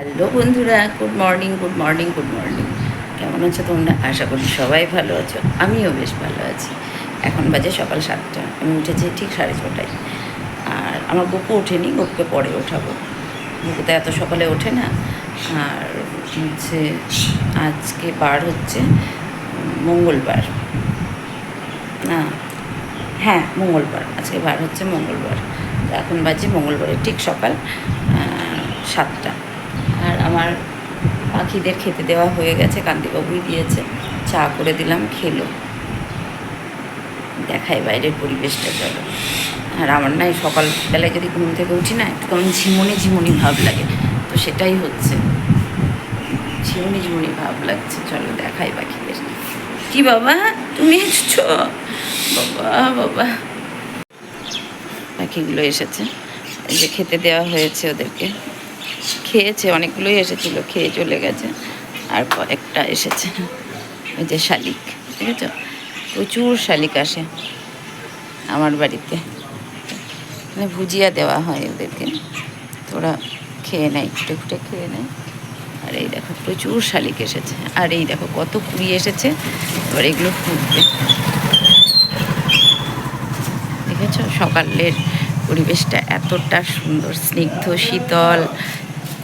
Hello বন্ধুরা good morning good morning good morning কেমন আছো তোমরা? আশা করি সবাই ভালো আছো। আমিও বেশ ভালো আছি। এখন বাজে সকাল সাতটা। আমি উঠেছি ঠিক সাড়ে ছটায়। আর আমার গপু ওঠেনি, গপুকে পরে ওঠাবো। গপু তো এত সকালে ওঠে না। আর হচ্ছে আজকে বার হচ্ছে মঙ্গলবার। না হ্যাঁ মঙ্গলবার। আজকে বার হচ্ছে মঙ্গলবার। এখন বাজে মঙ্গলবারের ঠিক সকাল সাতটা। আমার পাখিদের খেতে দেওয়া হয়ে গেছে, কান্তিবাবুই দিয়েছে। চা করে দিলাম, খেলো। দেখাই বাইরের পরিবেশটা, চলো। আর আমার না সকালবেলায় যদি ঘুম থেকে উঠি না, একটু ঝিমুনি ঝিমুনি ভাব লাগে। তো সেটাই হচ্ছে। ঝিমুনি ঝিমুনি ভাব লাগছে, চলো দেখাই পাখিদের। কি বাবা, তুমি এসছো? বাবা বাবা। পাখিগুলো এসেছে। যে খেতে দেওয়া হয়েছে ওদেরকে। খেয়েছে, অনেকগুলোই এসেছিল, খেয়ে চলে গেছে। আর কয়েকটা এসেছে, ওই যে শালিক ঠিক আছে প্রচুর শালিক আসে আমার বাড়িতে। মানে ভুজিয়া দেওয়া হয় ওদেরকে তোরা খেয়ে নেয় ফুটে খেয়ে নেয়। আর এই দেখো, প্রচুর শালিক এসেছে। আর এই দেখো, কত কুড়ি এসেছে, এবার এগুলো ফুটবে। দেখেছ? সকালের পরিবেশটা এতটা সুন্দর, স্নিগ্ধ, শীতল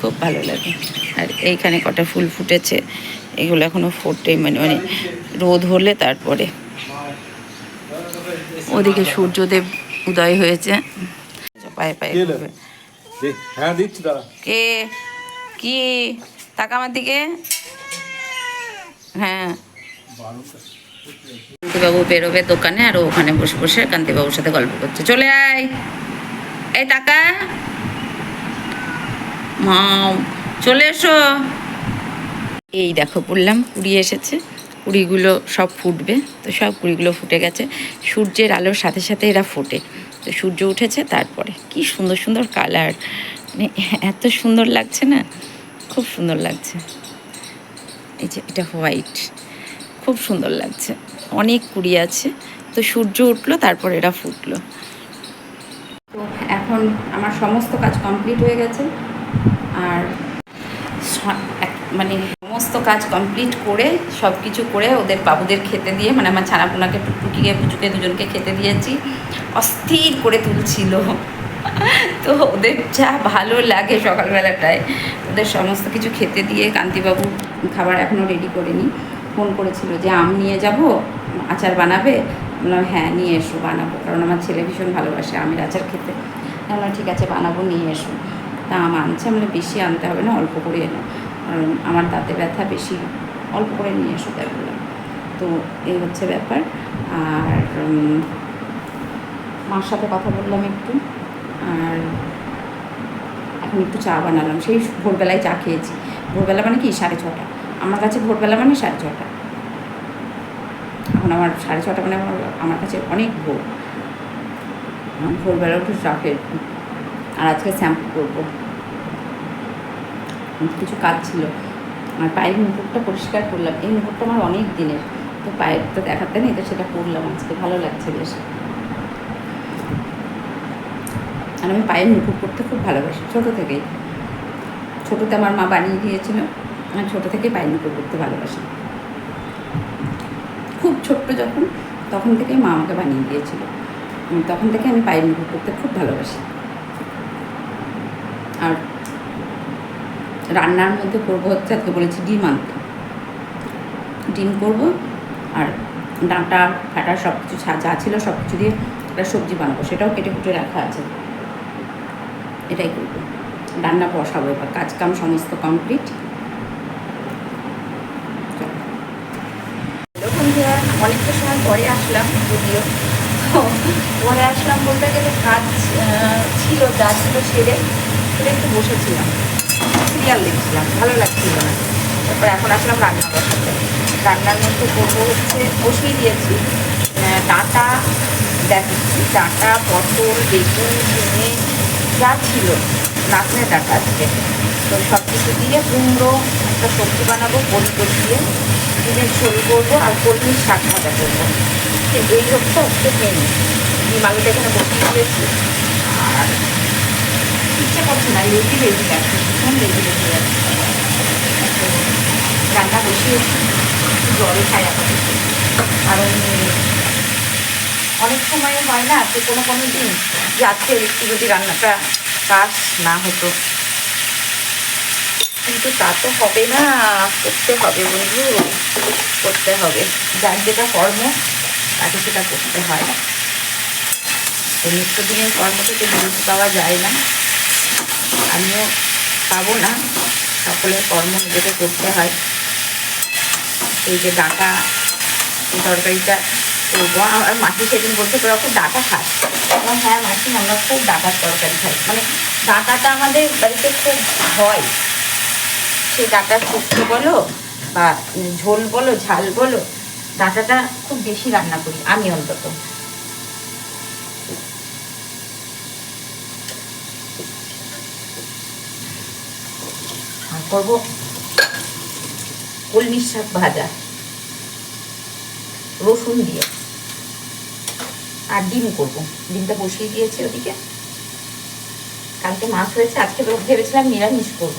খুব ভালো লাগে। আর এইখানে কটা ফুল ফুটেছে এগুলো এখনও ফোটে মানে মানে রোদ হলে তারপরে। ওদিকে সূর্যদেব উদয় হয়েছে। পায়ে পায়ে কি হ্যাঁ কি? তাকা আমার দিকে? হ্যাঁ। কান্তিবাবু বেরোবে দোকানে আর ওখানে বসে বসে কান্তিবাবুর সাথে গল্প করছে। চলে আয়। এই টাকা মাও, চলে এসো। এই দেখো, বললাম কুড়ি এসেছে, কুড়িগুলো সব ফুটবে। তো সব কুড়িগুলো ফুটে গেছে। সূর্যের আলোর সাথে সাথে এরা ফোটে। তো সূর্য উঠেছে তারপরে। কি সুন্দর সুন্দর কালার। মানে এত সুন্দর লাগছে না? খুব সুন্দর লাগছে। এই যে, এটা হোয়াইট। খুব সুন্দর লাগছে। অনেক কুড়ি আছে। তো সূর্য উঠল, তারপর এরা ফুটলো। তো এখন আমার সমস্ত কাজ কমপ্লিট হয়ে গেছে। আর মানে সমস্ত কাজ কমপ্লিট করে সব কিছু করে ওদের বাবুদের খেতে দিয়ে মানে আমার ছানাপোনাকে টুকিয়ে পুচুকে দুজনকে খেতে দিয়েছি। অস্থির করে তুলছিল। তো ওদের যা ভালো লাগে সকালবেলাটায় ওদের সমস্ত কিছু খেতে দিয়ে কান্তিবাবু খাবার এখনও রেডি করেনি। ফোন করেছিল যে আম নিয়ে যাব, আচার বানাবে? বললাম হ্যাঁ নিয়ে এসো, বানাবো। কারণ আমার ছেলে ভীষণ ভালোবাসে আমের আচার খেতে। বললাম, ঠিক আছে, বানাবো, নিয়ে এসো। আম আনছে মানে বেশি আনতে হবে না, অল্প করে এনো কারণ আমার দাঁতে ব্যথা বেশি অল্প করে নিয়ে এসো, তাই বললাম। তো এই হচ্ছে ব্যাপার। আর মার সাথে কথা বললাম একটু। আর এখন একটু চা বানালাম। সেই ভোরবেলায় চা খেয়েছি। ভোরবেলা মানে কি? সাড়ে ছটা। আমার কাছে ভোরবেলা মানে সাড়ে ছটা। এখন আমার সাড়ে ছটা মানে আমার আমার কাছে অনেক ভোর। ভোরবেলা উঠে চা খেয়েছি আর আজকে শ্যাম্পু করব। কিছু কাজ ছিল। আর পায়ের মুকুটটা পরিষ্কার করলাম। এই মুকুটটা আমার অনেক দিনের। তো পায়ের তো দেখাতে নেই, তো সেটা করলাম আজকে। ভালো লাগছে বেশ। আর আমি পায়ের মুকুট করতে খুব ভালোবাসি, ছোটো থেকেই। ছোটোতে আমার মা বানিয়ে দিয়েছিল। আমি ছোটো থেকেই পায়ের মুকুট করতে ভালোবাসি। খুব ছোট্ট যখন, তখন থেকেই মা আমাকে বানিয়ে দিয়েছিল। তখন থেকে আমি পায়ের মুকুট করতে খুব ভালোবাসি আর রান্নার মধ্যে করব হচ্ছে আজকে বলেছি ডিম আনতে ডিম করব আর ডাঁটা ফাটা সব কিছু যা ছিল সব কিছু দিয়ে একটা সবজি বানাবো। সেটাও কেটে কুটে রাখা আছে। এটাই করব। রান্না বসাবো এবার। কাজ কাম সমস্ত কমপ্লিট অনেকটা সময় পরে আসলাম যদিও। তো পরে আসলাম বলতে গেলে কাজ ছিল, যা ছিল সেরে সেটা একটু বসেছিলাম। সিরিয়াল দেখছিলাম, ভালো লাগছিল না। তারপর এখন আসলাম রান্না বসাতে। রান্নার মধ্যে করব হচ্ছে বসিয়ে দিয়েছি ডাঁটা দেখছি ডাঁটা, পটল, বেগুন, ঝিঙে, যা ছিল নাচনের ডাঁটা আজকে। তো সব কিছু দিয়ে কুমড়ো, একটা সবজি বানাবো পরিতর দিয়ে ডিমের ঝোল করব আর কলমির শাক ভাজা করব। এই হচ্ছে হচ্ছে মেনু ডিম আলুটা এখানে বসিয়ে দিয়েছি। করছে না লেজি লেজি লাগছে ভীষণ রান্না বসিয়েছি জলে খাই আপাতত কারণ অনেক সময় হয় না যে কোনো কোনো দিন যে আজকে একটু যদি রান্নাটা কাজ না হতো। কিন্তু তা তো হবে না করতে হবে বন্ধু করতে হবে যার যেটা কর্ম তাকে সেটা করতে হয় নিত্যদিনের কর্ম থেকে বিরতি পাওয়া যায় না। আমিও পাবো না। সকলের কর্ম নিজেকে করতে হয়। এই যে ডাটা তরকারিটা করব। আমার মাসি সেদিন বলতে তোরা খুব ডাটা খাস। আমার হ্যাঁ মাসি, আমরা খুব ডাটার তরকারি খাই। মানে ডাটাটা আমাদের বাড়িতে খুব হয়। সেই ডাটা শুক্তো বলো বা ঝোল বলো, ঝাল বলো, ডাটাটা খুব বেশি রান্না করি আমি অন্তত। করব? কলমির শাক ভাজা। রসুন দিয়ে। আর ডিম করব। ডিমটা বসিয়ে দিয়েছি ওদিকে। কালকে মাছ হয়েছে, আজকে ভেবেছিলাম নিরামিষ করব।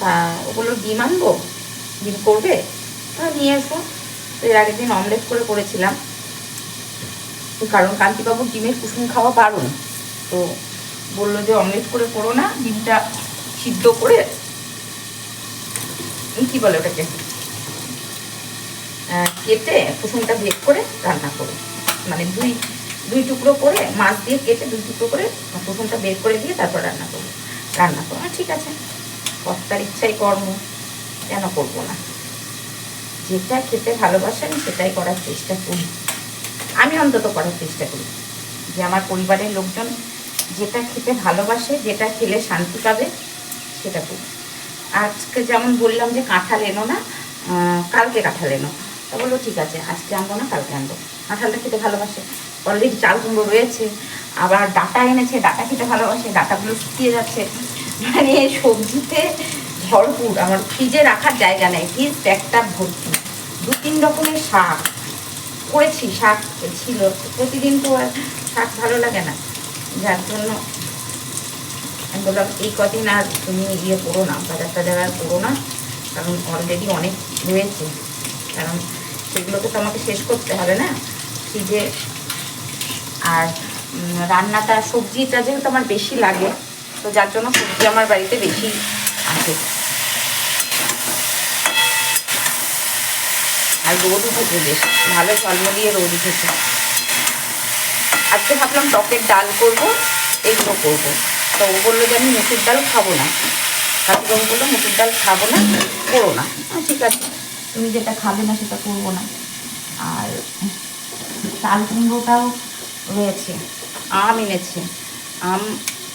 তা ওগুলো ডিম আনব? ডিম করবে? তা নিয়ে এসো তো এর আগের দিন অমলেট করে করেছিলাম। কারণ কান্তিবাবুর ডিমের কুসুম খাওয়া বারণ। তো বলল যে অমলেট করে করো না, ডিমটা সিদ্ধ করে কি বলে ওটাকে? কেটে কুসুমটা ভেদ করে রান্না করো মানে দুই দুই টুকরো করে, মাছ দিয়ে কেটে দুই টুকরো করে কুসুমটা বের করে দিয়ে তারপর রান্না করব। রান্না করো ঠিক আছে। কর্তার ইচ্ছাই কর্ম, কেন করব না? যেটা খেতে ভালোবাসেন সেটাই করার চেষ্টা করি। আমি অন্তত করার চেষ্টা করি। যে আমার পরিবারের লোকজন যেটা খেতে ভালোবাসে, যেটা খেলে শান্তি পাবে, সেটা করি। আজকে যেমন বললাম যে কাঁঠাল এনো না কালকে কাঁঠাল এনো। তা বলল, ঠিক আছে, আজকে আনব না, কালকে আনব। কাঁঠালটা খেতে ভালোবাসে। অলরেডি চাল কুমড়ো রয়েছে, আবার ডাটা এনেছে, ডাটা খেতে ভালোবাসে, ডাটাগুলো শুকিয়ে যাচ্ছে। মানে সবজিতে ভরপুর, আমার ফ্রিজে রাখার জায়গা নেই ফ্রিজ ব্যাগটা ভর্তি। দু তিন রকমের শাক করেছি, শাক ছিল। প্রতিদিন তো আর শাক ভালো লাগে না। যার জন্য আমি বললাম এই কদিন আর তুমি ইয়ে করো না বাজার টাজার আর করো না, কারণ অলরেডি অনেক রয়েছে। কারণ সেগুলোকে তো আমাকে শেষ করতে হবে না? ফ্রিজে আর রান্নাটা, সবজিটা যেহেতু আমার বেশি লাগে, তো যার জন্য সবজি আমার বাড়িতে বেশি আসে আর রোদ উঠেছে বেশ, ভালো ঝলমলিয়ে রোদ উঠেছে। আজকে ভাবলাম টকের ডাল করব, এগুলো করব। ও বলল যে আমি মুসুর ডাল খাব না। কাকুবাবু বলল মুসুর ডাল খাব না করো না। আহ, ঠিক আছে তুমি যেটা খাবে না সেটা করব না। আর চাল কুমড়োটাও রয়েছে আম এনেছে আম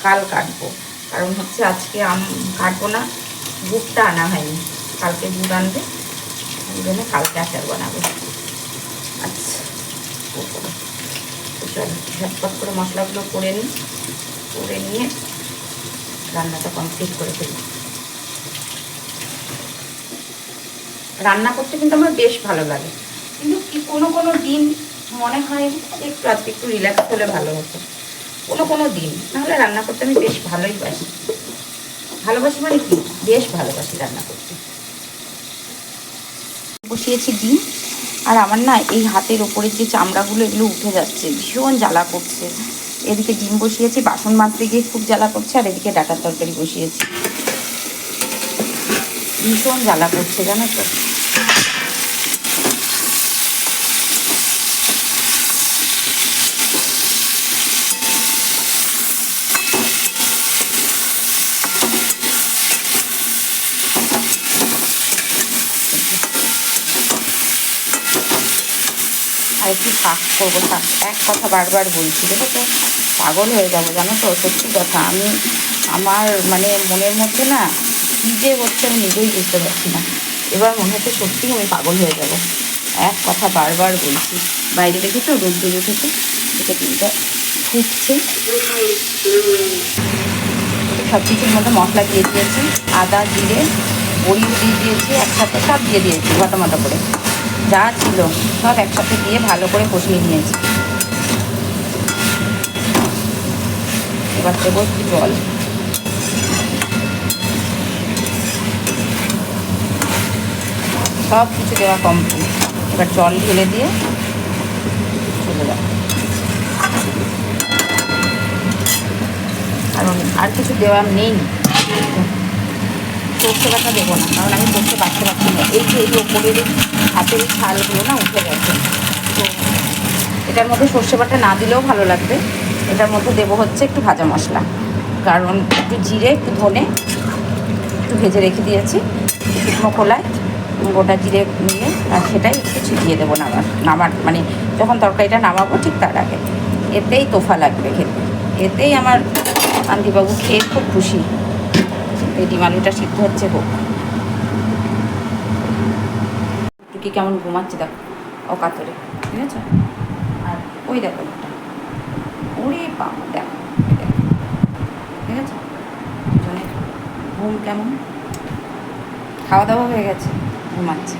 কাল কাটবো। কারণ হচ্ছে আজকে আম কাটবো না গুড়টা আনা হয়নি। কালকে গুড় আনবে ওই জন্য কালকে আচার বানাবো। আচ্ছা ঝটপট করে মশলাগুলো করে নিই করে নিয়ে রান্নাটা কমপ্লিট করে ফেলি। রান্না করতে কিন্তু আমার বেশ ভালো লাগে। কিন্তু কোনো কোনো দিন মনে হয় একটু আজকে একটু রিল্যাক্স হলে ভালো হতো। কোনো কোনো দিন, নাহলে রান্না করতে আমি বেশ ভালোই বাসি। ভালোবাসি মানে কি? বেশ ভালোবাসি রান্না করতে। বসিয়েছি ডিম, আর আমার না এই হাতের ওপরের যে চামড়াগুলো এগুলো উঠে যাচ্ছে, ভীষণ জ্বালা করছে। এদিকে ডিম বসিয়েছি, বাসন মাজতে গিয়ে খুব জ্বালা করছে, আর এদিকে ডাটার তরকারি বসিয়েছি। ভীষণ জ্বালা করছে, জানো তো? আর একটু শাক করব শাক এক কথা বারবার বলছি দেখো তো পাগল হয়ে যাব, জানো তো? সত্যি কথা, আমি আমার মানে মনের মধ্যে না কী যে হচ্ছে আমি নিজেই বুঝতে পারছি না। এবার মনে হচ্ছে সত্যিই আমি পাগল হয়ে যাব। এক কথা বারবার বলছি। বাইরে দেখেছ রোদ্দুর উঠেছে। এটা কিন্তু ফুটছে সব কিছুর মধ্যে মশলা দিয়ে দিয়েছি। আদা, জিরে বড়ি দিয়ে দিয়েছি, একসাথে সব দিয়ে দিয়েছি মাটা মাটা করে। যা ছিল সব একসাথে দিয়ে ভালো করে কষিয়ে নিয়েছি। এবার দেবো একটু জল। সব কিছু দেওয়া কমপ্লিট এবার জল ঢেলে দিয়ে চলে যাও আর কিছু দেওয়ার নেই। পোস্ত বাটা দেবো না, কারণ আমি পোস্ত বাচ্চা বাচ্চা না। এই যে এই ওপরের হাতের ছালগুলো না উঠে গেছে। তো এটার মধ্যে সর্ষে বাটা না দিলেও ভালো লাগবে। এটার মধ্যে দেবো হচ্ছে একটু ভাজা মশলা। কারণ একটু জিরে, একটু ধনে, একটু ভেজে রেখে দিয়েছি। শুকনো খোলায় গোটা জিরে নিয়ে আর সেটাই একটু ছিটিয়ে দেবো নামার নামার মানে যখন তরকারিটা নামাবো ঠিক তার আগে। এতেই তোফা লাগবে খেতে। এতেই আমার কান্তিবাবু খেয়ে খুব খুশি। এই ডিম আলুটা সিদ্ধ হচ্ছে হোক। টুকি কেমন ঘুমাচ্ছে দেখো, অকাতরে, ঠিক আছে? আর ওই দেখো একটা ওরে দেখো দেখো। ঠিক আছে? দুজনের ঘুম কেমন? খাওয়া দাওয়া হয়ে গেছে, ঘুমাচ্ছে।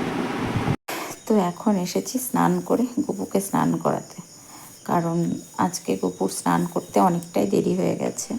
তো এখন এসেছি স্নান করে গুপুকে স্নান করাতে। কারণ আজকে গুপুর স্নান করতে অনেকটাই দেরি হয়ে গেছে।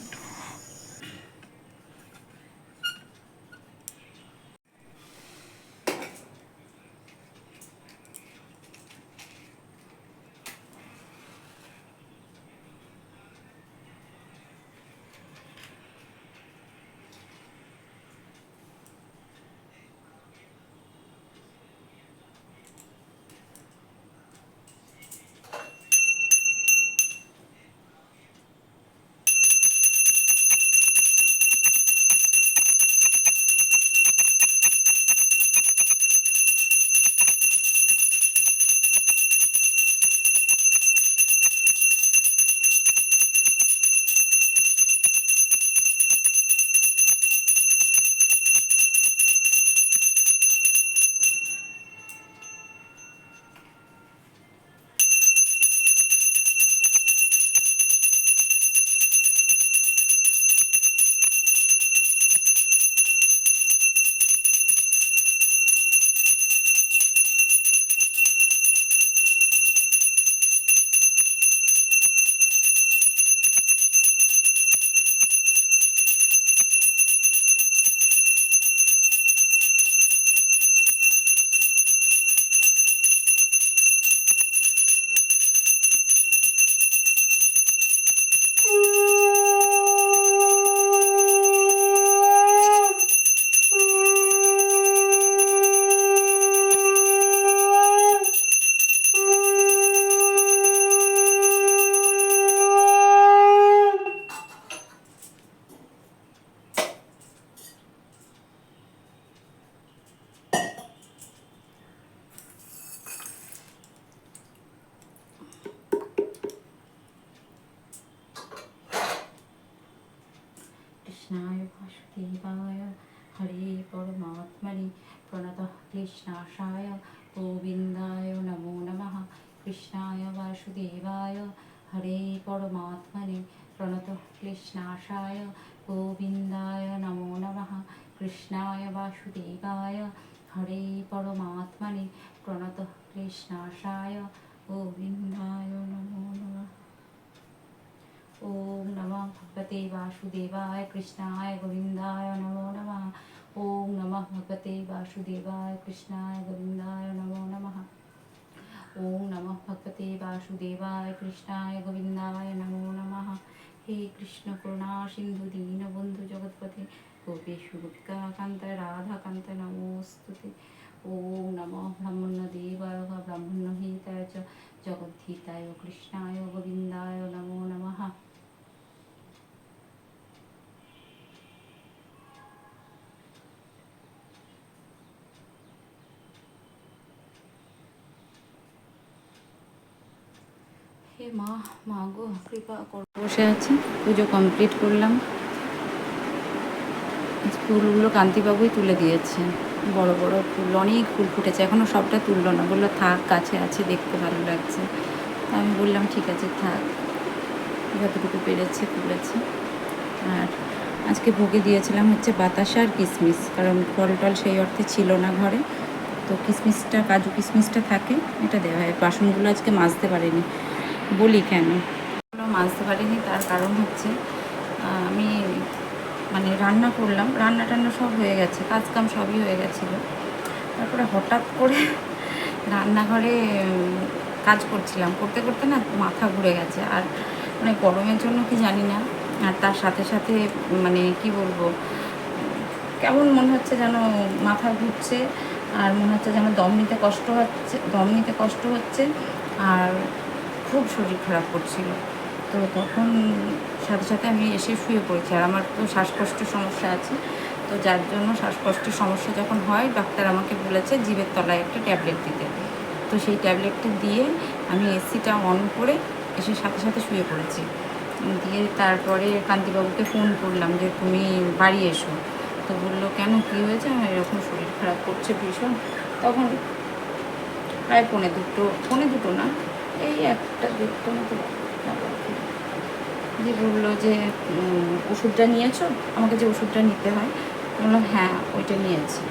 কৃষ্ণাশায় গোবিন্দায় নমো নমঃ। কৃষ্ণায় বাসুদেবায় হরে পরমাত্মনে প্রণত কৃষ্ণাশায় গোবিন্দায় নমো নমঃ। কৃষ্ণায় বাসুদেবায় হরে পরমাত্মনে প্রণত কৃষ্ণাশায় গোবিন্দায় নমো নমঃ। ওম নমঃ। ভগবতে বাসুদেবায় কৃষ্ণায় গোবিন্দায় নমো নমঃ। ওম নমঃ ভগবতে বাসুদেবায় কৃষ্ণায় গোবিন্দায় নমো নমঃ ওম নমঃ ভগবতে বাসুদেবায় কৃষ্ণায় গোবিন্দায় নমো নমঃ হে কৃষ্ণ করুণা সিন্ধু দীনবন্ধু জগৎপতে গোপেশু গোপিকা কান্ত রাধা কান্ত নমোস্তুতে ওম নমঃ ব্রহ্মণ্য দেবায় ব্রাহ্মণ্য হিতায় চ জগদ্ধিতায় কৃষ্ণায় গোবিন্দায় নমো নমঃ হে মা মা গো, কৃপা করো। বসে আছি, পুজো কমপ্লিট করলাম। ফুলগুলো কান্তিবাবুই তুলে দিয়েছে। বড় বড় ফুল, অনেক ফুল ফুটেছে। এখনও সবটা তুললো না। বলল, থাক, কাছে আছে, দেখতে ভালো লাগছে। আমি বললাম, ঠিক আছে, থাক। যতটুকু পেরেছে, তুলেছে। আর আজকে ভোগে দিয়েছিলাম হচ্ছে বাতাসা আর কিশমিশ কারণ ফল টল সেই অর্থে ছিল না ঘরে। তো কিশমিশটা কাজু কিশমিশটা থাকে, এটা দেওয়া হয়। বাসনগুলো আজকে মাজতে পারিনি। বলি কেন? মাজতে পারিনি, তার কারণ হচ্ছে আমি মানে রান্না করলাম, রান্না টান্না সব হয়ে গেছে কাজ কাম সবই হয়ে গেছিল। তারপরে হঠাৎ করে রান্নাঘরে কাজ করছিলাম। করতে করতে না মাথা ঘুরে গেছে, আর মানে গরমের জন্য কি জানি না, আর তার সাথে সাথে মানে কি বলব, কেমন মনে হচ্ছে যেন মাথা ঘুরছে, আর মনে হচ্ছে যেন দম নিতে কষ্ট হচ্ছে, দম নিতে কষ্ট হচ্ছে, আর খুব শরীর খারাপ করছিল। তো তখন সাথে সাথে আমি এসে শুয়ে পড়েছি। আর আমার তো শ্বাসকষ্টের সমস্যা আছে। তো যার জন্য শ্বাসকষ্টের সমস্যা যখন হয়, ডাক্তার আমাকে বলেছে জিভের তলায় একটা ট্যাবলেট দিতে। তো সেই ট্যাবলেটটা দিয়ে আমি এসিটা অন করে এসে সাথে সাথে শুয়ে পড়েছি। দিয়ে তারপরে কান্তিবাবুকে ফোন করলাম যে, তুমি বাড়ি এসো। তো বলল, কেন? কী হয়েছে? আমার এরকম শরীর খারাপ করছে ভীষণ। তখন প্রায় পৌনে দুটো পৌনে দুটো না এই একটা দুটো মতো যে বলল যে ওষুধটা নিয়েছো? আমাকে যে ওষুধটা নিতে হয়। বললাম হ্যাঁ ওইটা নিয়েছি।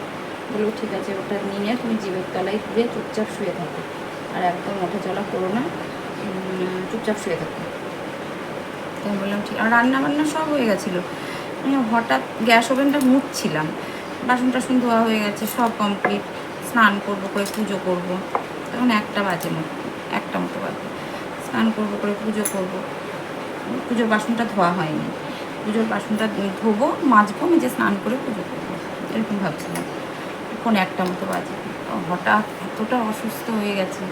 বলল, ঠিক আছে, ওটা নিয়ে তুমি জীবের তলায় ঘুরে চুপচাপ শুয়ে থাকো। আর একদম ওঠা চলা করো না চুপচাপ শুয়ে থাকো। তো আমি বললাম, ঠিক, আর রান্না বান্না সব হয়ে গেছিল। মানে হঠাৎ গ্যাস ওভেনটা মুছছিলাম। বাসন টাসন ধোয়া হয়ে গেছে, সব কমপ্লিট স্নান করব, করে পুজো করব। তখন একটা বাজে মতো। একটা মতো স্নান করব, করে পুজো করব। পুজোর বাসনটা ধোয়া হয়নি। পুজোর বাসনটা ধোবো, মাজবো, মেজে স্নান করে পুজো করব। এরকম ভাবছিলাম। এখন একটা মতো বাজে। হঠাৎ এতটা অসুস্থ হয়ে গেছে।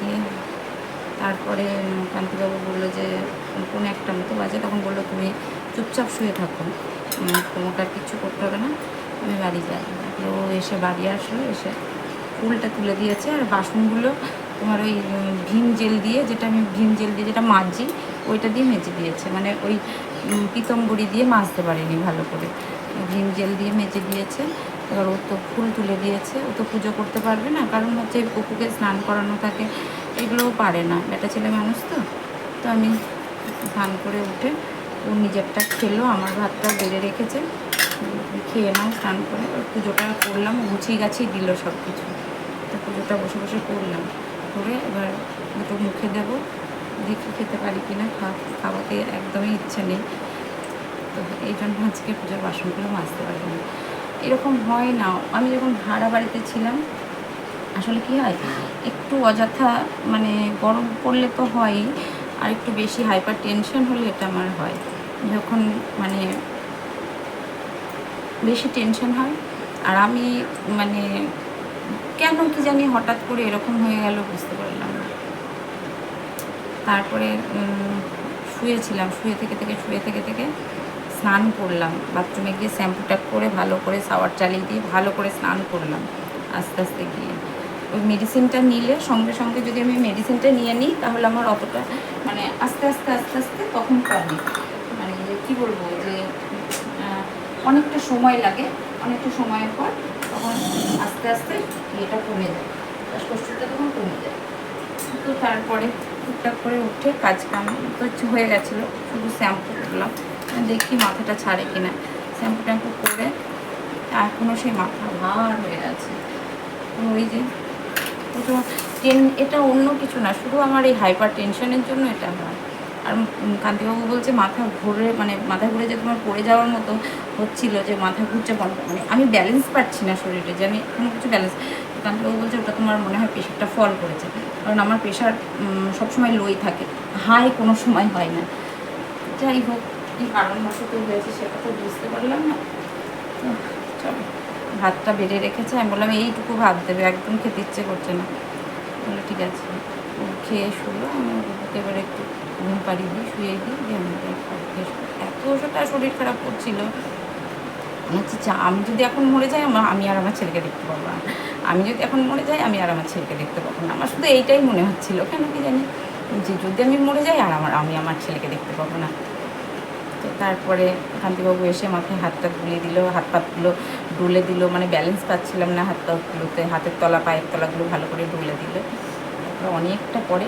দিয়ে তারপরে কান্তিবাবু বলল যে, কোন একটা মতো বাজে? তখন বলল, তুমি চুপচাপ শুয়ে থাকো। তোমাকে আর কিচ্ছু করতে হবে না। আমি বাড়ি যাই। ও এসে বাড়ি আসলো, এসে ফুলটা তুলে দিয়েছে আর বাসনগুলো তোমার ওই ভীম জেল দিয়ে যেটা আমি ভীম জেল দিয়ে যেটা মাজি, ওইটা দিয়ে মেজে দিয়েছে। মানে ওই পিতম্বরি দিয়ে মাজতে পারিনি ভালো করে। ভীম জেল দিয়ে মেজে দিয়েছে। এবার ও তো ফুল তুলে দিয়েছে। ও তো পুজো করতে পারবে না। কারণ হচ্ছে কুকুকে স্নান করানো থাকে। এগুলোও পারে না। বেটা ছেলে মানুষ তো। তো আমি স্নান করে উঠে ও নিজেরটা খেলো, আমার ভাতটা বেড়ে রেখেছে। খেয়ে নাও, স্নান করে। পুজোটা করলাম। গুছিয়ে গাছিয়ে দিল সব কিছু তো পুজোটা বসে বসে করলাম। করে এবার দুটো মুখে দেবো। দেখি খেতে পারি কি না খাওয়াতে একদমই ইচ্ছে নেই। তো এই জন্য আজকে পুজোর বাসনগুলো মাজতে পারব না। এরকম হয় না। আমি যখন ভাড়া বাড়িতে ছিলাম, আসলে কি হয়, একটু অযথা মানে গরম পড়লে তো হয়ই, আর একটু বেশি হাইপার টেনশন হলে এটা আমার হয়। যখন মানে বেশি টেনশন হয়, আর আমি মানে কেন কি জানি হঠাৎ করে এরকম হয়ে গেল বুঝতে পারলাম তারপরে শুয়েছিলাম, শুয়ে থেকে থেকে, শুয়ে থেকে থেকে স্নান করলাম। বাথরুমে গিয়ে শ্যাম্পুটা করে ভালো করে শাওয়ার চালিয়ে দিয়ে ভালো করে স্নান করলাম আস্তে আস্তে গিয়ে। ওই মেডিসিনটা নিলে সঙ্গে সঙ্গে যদি আমি মেডিসিনটা নিয়ে নিই তাহলে আমার অতটা মানে আস্তে আস্তে আস্তে আস্তে তখন কমে। মানে কি বলব যে অনেকটা সময় লাগে, অনেকটা সময়ের পর তখন আস্তে আস্তে এটা কমে যায়। শ্বাসকষ্টটা তখন কমে যায়। তো তারপরে টুকটাক করে উঠে কাজ কাম তো হয়ে গেছিল। শুধু শ্যাম্পু করলাম। দেখি মাথাটা ছাড়ে কিনা। শ্যাম্পু ট্যাম্পু করে এখনও সেই মাথা ভার হয়ে আছে। ওই যে তো টেন এটা অন্য কিছু না। শুধু আমার এই হাইপার টেনশনের জন্য এটা হয় আর কান্তিবাবু বলছে, মাথা ঘুরে মানে মাথা ঘুরে যে তোমার পড়ে যাওয়ার মতো হচ্ছিল যে মাথা ঘুরছে মানে আমি ব্যালেন্স পাচ্ছি না শরীরে, যে আমি কোনো কিছু ব্যালেন্স কান্তিবাবু বলছে, ওটা তোমার মনে হয় প্রেশারটা ফল করেছে। কারণ আমার প্রেশার সবসময় লোই থাকে। হাই কোনো সময় হয় না। যাই হোক, কি কী কারণবশত হয়েছে সেটা তো বুঝতে পারলাম না। তো চলো। ভাতটা বেড়ে রেখেছে। আমি বললাম, এইটুকু ভাত দেবে, একদম খেতে ইচ্ছে করছে না। বলে ঠিক আছে। খেয়ে শুলো। আমি এবার একটু ঘুম পাড়িয়ে দিই শুয়ে দিই, দিয়ে আমি এত ওষুধটা শরীর খারাপ করছিল। যা, আমি যদি এখন মরে যাই, আমার, আমি আর আমার ছেলেকে দেখতে পাবো না। আমি যদি এখন মরে যাই, আমি আর আমার ছেলেকে দেখতে পাবো না। আমার শুধু এইটাই মনে হচ্ছিল, কেন কি জানি? যে যদি আমি মরে যাই, আর আমার, আমি আমার ছেলেকে দেখতে পাবো না। তো তারপরে কান্তিবাবু এসে মাথায় হাতটা গুলিয়ে দিল, হাত পাতগুলো ডুলে দিল মানে ব্যালেন্স পাচ্ছিলাম না হাত পাতগুলোতে হাতের তলা, পায়ের তলাগুলো ভালো করে ডুলে দিল। অনেকটা পরে